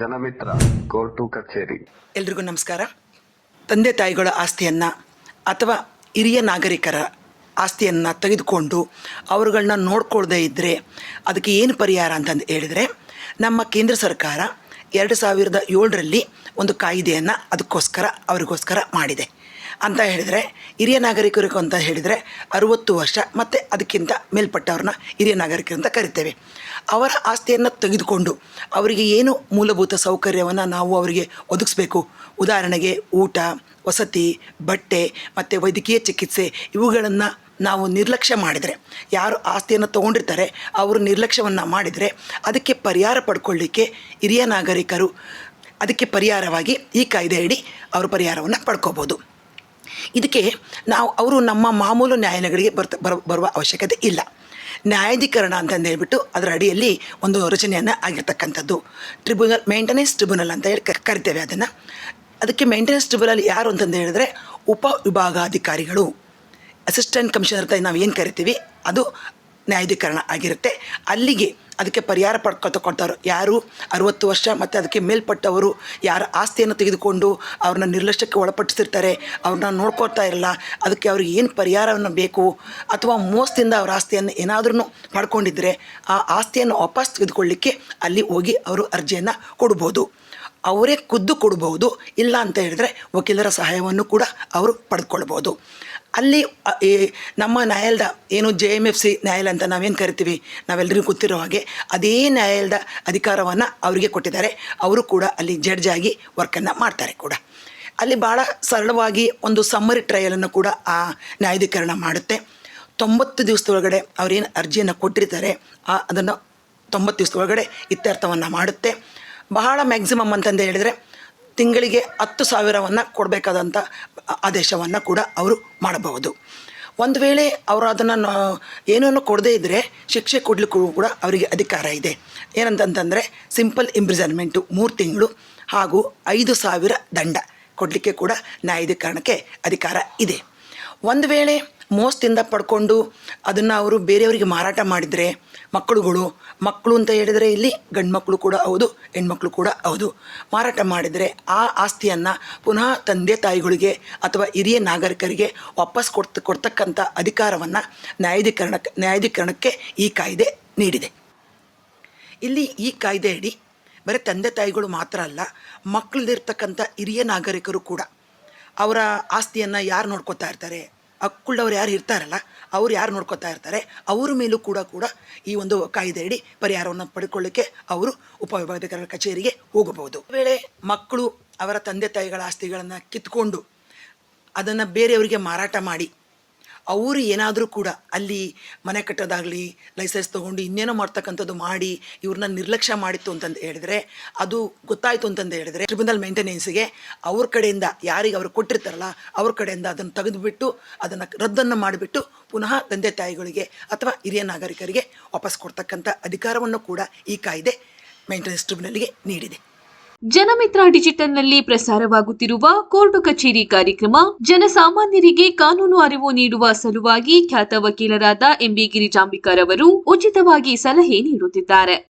ಜನಮಿತ್ರ court ಕಚೇರಿ. ಎಲ್ರಿಗೂ ನಮಸ್ಕಾರ. ತಂದೆ ತಾಯಿಗಳ ಆಸ್ತಿಯನ್ನು ಅಥವಾ ಹಿರಿಯ ನಾಗರಿಕರ ಆಸ್ತಿಯನ್ನು ತೆಗೆದುಕೊಂಡು ಅವರುಗಳನ್ನ ನೋಡ್ಕೊಳ್ದೇ ಇದ್ದರೆ ಅದಕ್ಕೆ ಏನು ಪರಿಹಾರ ಅಂತಂದು ಹೇಳಿದರೆ, ನಮ್ಮ ಕೇಂದ್ರ ಸರ್ಕಾರ ಎರಡು ಸಾವಿರದ ಏಳರಲ್ಲಿ ಒಂದು ಕಾಯಿದೆಯನ್ನು ಅದಕ್ಕೋಸ್ಕರ ಅವರಿಗೋಸ್ಕರ ಮಾಡಿದೆ. ಅಂತ ಹೇಳಿದರೆ, ಹಿರಿಯ ನಾಗರಿಕರಿಗೂ ಅಂತ ಹೇಳಿದರೆ ಅರುವತ್ತು ವರ್ಷ ಮತ್ತು ಅದಕ್ಕಿಂತ ಮೇಲ್ಪಟ್ಟವ್ರನ್ನ ಹಿರಿಯ ನಾಗರಿಕರು ಅಂತ ಕರಿತೇವೆ. ಅವರ ಆಸ್ತಿಯನ್ನು ತೆಗೆದುಕೊಂಡು ಅವರಿಗೆ ಏನು ಮೂಲಭೂತ ಸೌಕರ್ಯವನ್ನು ನಾವು ಅವರಿಗೆ ಒದಗಿಸ್ಬೇಕು? ಉದಾಹರಣೆಗೆ ಊಟ, ವಸತಿ, ಬಟ್ಟೆ ಮತ್ತು ವೈದ್ಯಕೀಯ ಚಿಕಿತ್ಸೆ ಇವುಗಳನ್ನು ನಾವು ನಿರ್ಲಕ್ಷ್ಯ ಮಾಡಿದರೆ, ಯಾರು ಆಸ್ತಿಯನ್ನು ತೊಗೊಂಡಿರ್ತಾರೆ, ಅವರು ನಿರ್ಲಕ್ಷ್ಯವನ್ನು ಮಾಡಿದರೆ ಅದಕ್ಕೆ ಪರಿಹಾರ ಪಡ್ಕೊಳ್ಳಿಕ್ಕೆ ಹಿರಿಯ ನಾಗರಿಕರು ಅದಕ್ಕೆ ಪರಿಹಾರವಾಗಿ ಈ ಕಾಯ್ದೆಯಡಿ ಅವರು ಪರಿಹಾರವನ್ನು ಪಡ್ಕೋಬೋದು. ಇದಕ್ಕೆ ನಾವು ಅವರು ನಮ್ಮ ಮಾಮೂಲು ನ್ಯಾಯಾಲಯಗಳಿಗೆ ಬರ್ತ ಬರ ಬರುವ ಅವಶ್ಯಕತೆ ಇಲ್ಲ. ನ್ಯಾಯಾಧೀಕರಣ ಅಂತಂದು ಹೇಳ್ಬಿಟ್ಟು ಅದರ ಅಡಿಯಲ್ಲಿ ಒಂದು ರಚನೆಯನ್ನು ಆಗಿರ್ತಕ್ಕಂಥದ್ದು. ಟ್ರಿಬ್ಯುನಲ್ ಮೇಂಟೆನೆನ್ಸ್ ಟ್ರಿಬ್ಯುನಲ್ ಅಂತ ಹೇಳಿ ಕರಿತೇವೆ ಅದನ್ನು. ಅದಕ್ಕೆ ಮೇಂಟೆನೆನ್ಸ್ ಟ್ರಿಬ್ಯುನಲ್ ಯಾರು ಅಂತಂದು ಹೇಳಿದ್ರೆ ಉಪ ವಿಭಾಗಾಧಿಕಾರಿಗಳು. ಅಸಿಸ್ಟೆಂಟ್ ಕಮಿಷನರ್ ಅಂತ ನಾವು ಏನು ಕರಿತೀವಿ? ಅದು ನ್ಯಾಯಾಧೀಕರಣ ಆಗಿರುತ್ತೆ. ಅಲ್ಲಿಗೆ ಅದಕ್ಕೆ ಪರಿಹಾರ ಪಡ್ಕೊ ಯಾರು ಅರುವತ್ತು ವರ್ಷ ಮತ್ತು ಅದಕ್ಕೆ ಮೇಲ್ಪಟ್ಟವರು, ಯಾರ ಆಸ್ತಿಯನ್ನು ತೆಗೆದುಕೊಂಡು ಅವ್ರನ್ನ ನಿರ್ಲಕ್ಷ್ಯಕ್ಕೆ ಒಳಪಡಿಸಿರ್ತಾರೆ ಅವ್ರನ್ನ ನೋಡ್ಕೊಳ್ತಾ ಇರಲ್ಲ, ಅದಕ್ಕೆ ಅವ್ರಿಗೆ ಏನು ಪರಿಹಾರವನ್ನು ಬೇಕು? ಅಥವಾ ಮೋಸದಿಂದ ಅವ್ರ ಆಸ್ತಿಯನ್ನು ಏನಾದ್ರೂ ಪಡ್ಕೊಂಡಿದ್ರೆ ಆ ಆಸ್ತಿಯನ್ನು ವಾಪಸ್ ತೆಗೆದುಕೊಳ್ಳಿಕ್ಕೆ ಅಲ್ಲಿ ಹೋಗಿ ಅವರು ಅರ್ಜಿಯನ್ನು ಕೊಡ್ಬೋದು. ಅವರೇ ಖುದ್ದು ಕೊಡ್ಬೋದು. ಇಲ್ಲ ಅಂತ ಹೇಳಿದ್ರೆ ವಕೀಲರ ಸಹಾಯವನ್ನು ಕೂಡ ಅವರು ಪಡೆದುಕೊಳ್ಬೋದು ಅಲ್ಲಿ ಈ ನಮ್ಮ ನ್ಯಾಯಾಲಯದ ಏನು ಜೆ ಎಂ ಎಫ್ ಸಿ ನ್ಯಾಯಾಲಯ ಅಂತ ನಾವೇನು ಕರಿತೀವಿ? ನಾವೆಲ್ಲರಿಗೂ ಗೊತ್ತಿರೋ ಹಾಗೆ ಅದೇ ನ್ಯಾಯಾಲಯದ ಅಧಿಕಾರವನ್ನು ಅವರಿಗೆ ಕೊಟ್ಟಿದ್ದಾರೆ. ಅವರು ಕೂಡ ಅಲ್ಲಿ ಜಡ್ಜ್ ಆಗಿ ವರ್ಕನ್ನು ಮಾಡ್ತಾರೆ ಕೂಡ. ಅಲ್ಲಿ ಭಾಳ ಸರಳವಾಗಿ ಒಂದು ಸಮ್ಮರಿ ಟ್ರಯಲನ್ನು ಕೂಡ ಆ ನ್ಯಾಯಾಧೀಕರಣ ಮಾಡುತ್ತೆ. ತೊಂಬತ್ತು ದಿವಸದೊಳಗಡೆ ಅವರೇನು ಅರ್ಜಿಯನ್ನು ಕೊಟ್ಟಿರ್ತಾರೆ, ಆ, ಅದನ್ನು ತೊಂಬತ್ತು ದಿವಸದೊಳಗಡೆ ಇತ್ಯರ್ಥವನ್ನು ಮಾಡುತ್ತೆ. ಬಹಳ ಮ್ಯಾಕ್ಸಿಮಮ್ ಅಂತಂದು ಹೇಳಿದರೆ ತಿಂಗಳಿಗೆ ಹತ್ತು ಸಾವಿರವನ್ನು ಕೊಡಬೇಕಾದಂಥ ಆದೇಶವನ್ನು ಕೂಡ ಅವರು ಮಾಡಬಹುದು. ಒಂದು ವೇಳೆ ಅವರು ಅದನ್ನು ಏನೇನು ಕೊಡದೇ ಇದ್ದರೆ ಶಿಕ್ಷೆ ಕೊಡಲಿಕ್ಕೂ ಕೂಡ ಅವರಿಗೆ ಅಧಿಕಾರ ಇದೆ. ಏನಂತಂತಂದರೆ ಸಿಂಪಲ್ ಇಂಪ್ರಿಸನ್ಮೆಂಟು, ಮೂರು ತಿಂಗಳು ಹಾಗೂ ಐದು ಸಾವಿರ ದಂಡ ಕೊಡಲಿಕ್ಕೆ ಕೂಡ ನ್ಯಾಯಾಧಿಕರಣಕ್ಕೆ ಅಧಿಕಾರ ಇದೆ. ಒಂದು ವೇಳೆ ಮೋಸದಿಂದ ಪಡ್ಕೊಂಡು ಅದನ್ನು ಅವರು ಬೇರೆಯವರಿಗೆ ಮಾರಾಟ ಮಾಡಿದರೆ ಮಕ್ಕಳುಗಳು, ಮಕ್ಕಳು ಅಂತ ಹೇಳಿದರೆ ಇಲ್ಲಿ ಗಂಡು ಮಕ್ಕಳು ಕೂಡ ಹೌದು, ಹೆಣ್ಮಕ್ಳು ಕೂಡ ಹೌದು. ಮಾರಾಟ ಮಾಡಿದರೆ ಆ ಆಸ್ತಿಯನ್ನು ಪುನಃ ತಂದೆ ತಾಯಿಗಳಿಗೆ ಅಥವಾ ಹಿರಿಯ ನಾಗರಿಕರಿಗೆ ವಾಪಸ್ ಕೊಡ್ತ ಕೊಡ್ತಕ್ಕಂಥ ಅಧಿಕಾರವನ್ನು ನ್ಯಾಯಾಧೀಕರಣಕ್ಕೆ ನ್ಯಾಯಾಧೀಕರಣಕ್ಕೆ ಈ ಕಾಯ್ದೆ ನೀಡಿದೆ. ಇಲ್ಲಿ ಈ ಕಾಯ್ದೆಯಡಿ ಬರೀ ತಂದೆ ತಾಯಿಗಳು ಮಾತ್ರ ಅಲ್ಲ ಮಕ್ಕಳದಿರ್ತಕ್ಕಂಥ ಹಿರಿಯ ನಾಗರಿಕರು ಕೂಡ ಅವರ ಆಸ್ತಿಯನ್ನು ಯಾರು ನೋಡ್ಕೋತಾ ಇರ್ತಾರೆ? ಹಕ್ಕುಳ್ಳವ್ರು ಯಾರು ಇರ್ತಾರಲ್ಲ, ಅವ್ರು ಯಾರು ನೋಡ್ಕೊತಾ ಇರ್ತಾರೆ, ಅವ್ರ ಮೇಲೂ ಕೂಡ ಕೂಡ ಈ ಒಂದು ಕಾಯ್ದೆಯಡಿ ಪರಿಹಾರವನ್ನು ಪಡ್ಕೊಳ್ಳಿಕ್ಕೆ ಅವರು ಉಪವಿಭಾಗಾಧಿಕಾರಿಗಳ ಕಚೇರಿಗೆ ಹೋಗಬಹುದು. ವೇಳೆ ಮಕ್ಕಳು ಅವರ ತಂದೆ ತಾಯಿಗಳ ಆಸ್ತಿಗಳನ್ನು ಕಿತ್ಕೊಂಡು ಅದನ್ನು ಬೇರೆಯವರಿಗೆ ಮಾರಾಟ ಮಾಡಿ ಅವರು ಏನಾದರೂ ಕೂಡ ಅಲ್ಲಿ ಮನೆ ಕಟ್ಟೋದಾಗಲಿ ಲೈಸೆನ್ಸ್ ತೊಗೊಂಡು ಇನ್ನೇನೋ ಮಾಡ್ತಕ್ಕಂಥದ್ದು ಮಾಡಿ ಇವ್ರನ್ನ ನಿರ್ಲಕ್ಷ್ಯ ಮಾಡಿತ್ತು ಅಂತಂದು ಹೇಳಿದರೆ, ಅದು ಗೊತ್ತಾಯಿತು ಅಂತಂದು ಹೇಳಿದರೆ ಟ್ರಿಬ್ಯುನಲ್ ಮೇಂಟೆನೆನ್ಸ್ಗೆ ಅವ್ರ ಕಡೆಯಿಂದ ಯಾರಿಗೆ ಅವರು ಕೊಟ್ಟಿರ್ತಾರಲ್ಲ, ಅವ್ರ ಕಡೆಯಿಂದ ಅದನ್ನು ತೆಗೆದುಬಿಟ್ಟು ಅದನ್ನು ರದ್ದನ್ನು ಮಾಡಿಬಿಟ್ಟು ಪುನಃ ತಂದೆ ತಾಯಿಗಳಿಗೆ ಅಥವಾ ಹಿರಿಯ ನಾಗರಿಕರಿಗೆ ವಾಪಸ್ ಕೊಡ್ತಕ್ಕಂಥ ಅಧಿಕಾರವನ್ನು ಕೂಡ ಈ ಕಾಯ್ದೆ ಮೇಂಟೆನೆನ್ಸ್ ಟ್ರಿಬ್ಯುನಲ್ಗೆ ನೀಡಿದೆ. ಜನಮಿತ್ರ ಡಿಜಿಟಲ್ನಲ್ಲಿ ಪ್ರಸಾರವಾಗುತ್ತಿರುವ ಕೋರ್ಟು ಕಚೇರಿ ಕಾರ್ಯಕ್ರಮ ಜನಸಾಮಾನ್ಯರಿಗೆ ಕಾನೂನು ಅರಿವು ನೀಡುವ ಸಲುವಾಗಿ ಖ್ಯಾತ ವಕೀಲರಾದ ಎಂಬಿ ಗಿರಿಜಾಂಬಿಕರ್ ಅವರು ಉಚಿತವಾಗಿ ಸಲಹೆ ನೀಡುತ್ತಿದ್ದಾರೆ.